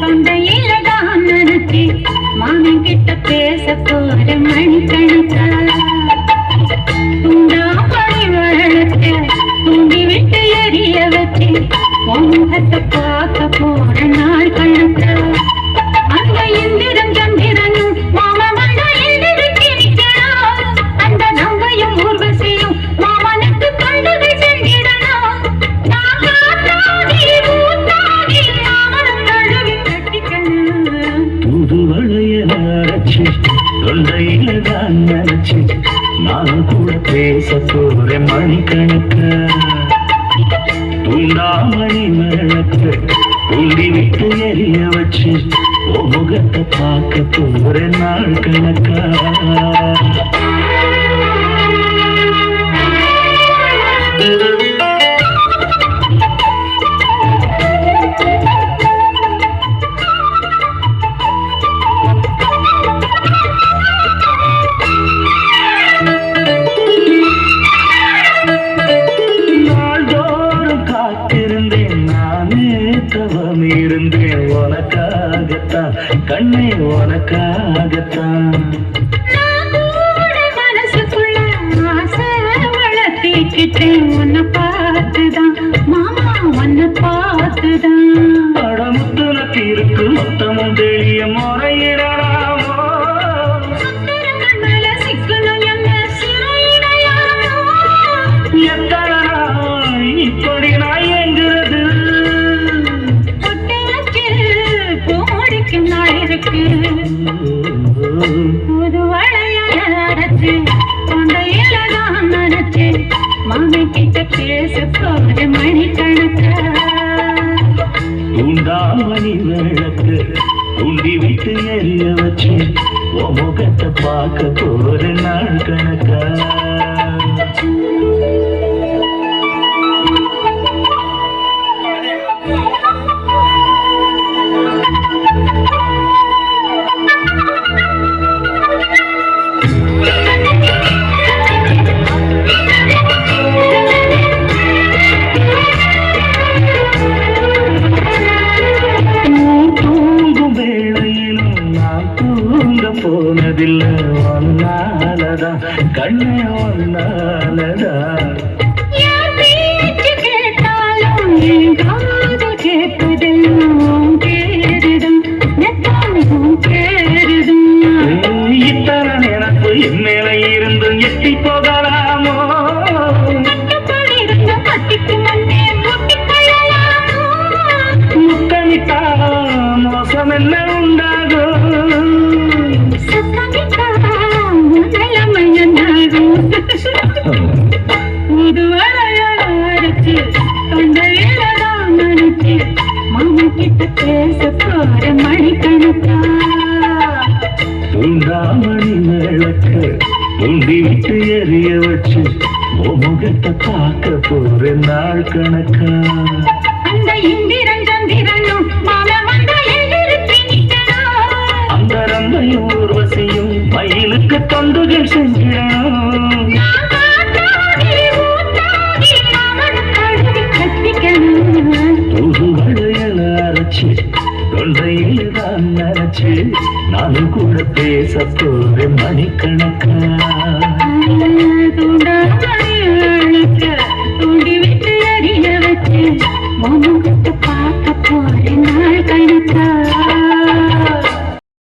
சண்டையில தான் நடத்தி மாமன் கிட்ட பேச போற மணிக்கணக்கா? தொண்டையில தான் நினைச்சு நான் கூட பேச போறேன் மணிக்கணக்க. துண்டாமணி விளக்கு தூண்டி விட்டு எரிய வச்சு முகத்தை பார்க்க போறேன் நாள் கணக்கா. நானே தவம் இருந்தேன் உனக்காகத்தான். கண்ணே உனக்காகத்தான். நான் கூட மனசுக்குள்ள ஆசை வளர்த்திக்கிட்டேன் உன்னை கோடிக்கு நாள் இருக்கு புது வளையல தொண்டையில தான் நடத்து மாமி கிட்ட பேச போற மணிக்கணக்கா தூண்டாமணி விளக்கு தூண்டி விட்டு எரிய வச்சு உன் முகத்தை பார்க்க போற நாள் கணக்கா. கேடுதும் நெத்தாமிகும் கேடுதும் ஏய், இத்தனை நினப்பு என் மேல இருந்து எட்டி போகலாமோ விட்டு எரிய வச்சு முகத்தை பார்க்க போற நாள் கணக்கா? அந்த இந்திரன் சந்திரனும் கட்டிக்கணும் புது வளையல அரைச்சு தொண்டையில் தான் நினைச்சு நானும் கூட பேச போறேன் மணிக்கணக்கா. தூண்டி விட்டு அறிய வச்சு மனம் கட்ட